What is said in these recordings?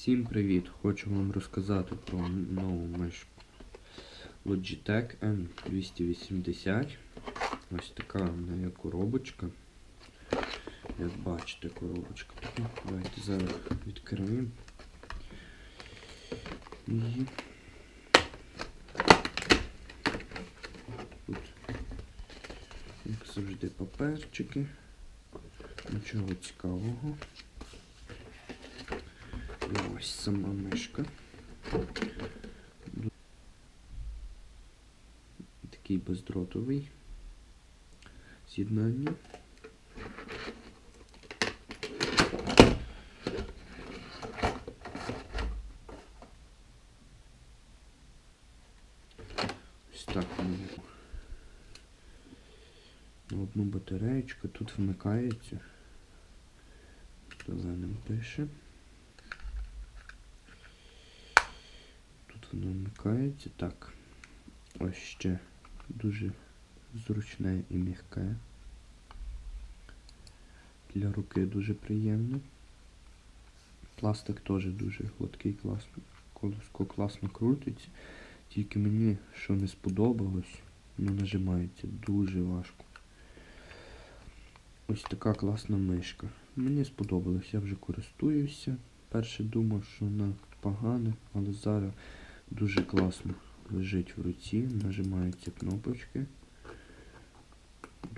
Всім привіт! Хочу вам розказати про нову мишку Logitech M280. Ось така в неї коробочка. Як бачите, коробочка така. Давайте зараз відкриємо. Її. Тут, як завжди, паперчики. Нічого цікавого. Ось сама мишка. Такий бездротовий з'єднання. Ось так. Одну батареєчку тут вмикається. Зеленим пише. Воно вмикається. Так. Ось ще дуже зручне і м'яке. Для руки дуже приємно. Пластик теж дуже гладкий, класно. Колеско класно крутиться. Тільки мені що не сподобалось, воно нажимається дуже важко. Ось така класна мишка. Мені сподобалось, я вже користуюся. Перше думав, що вона погана, але зараз дуже класно лежить в руці, нажимаються кнопочки.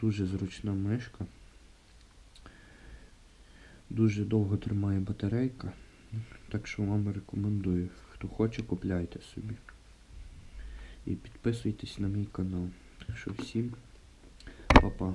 Дуже зручна мишка. Дуже довго тримає батарейка. Так що вам рекомендую. Хто хоче, купляйте собі. І підписуйтесь на мій канал. Так що всім па-па.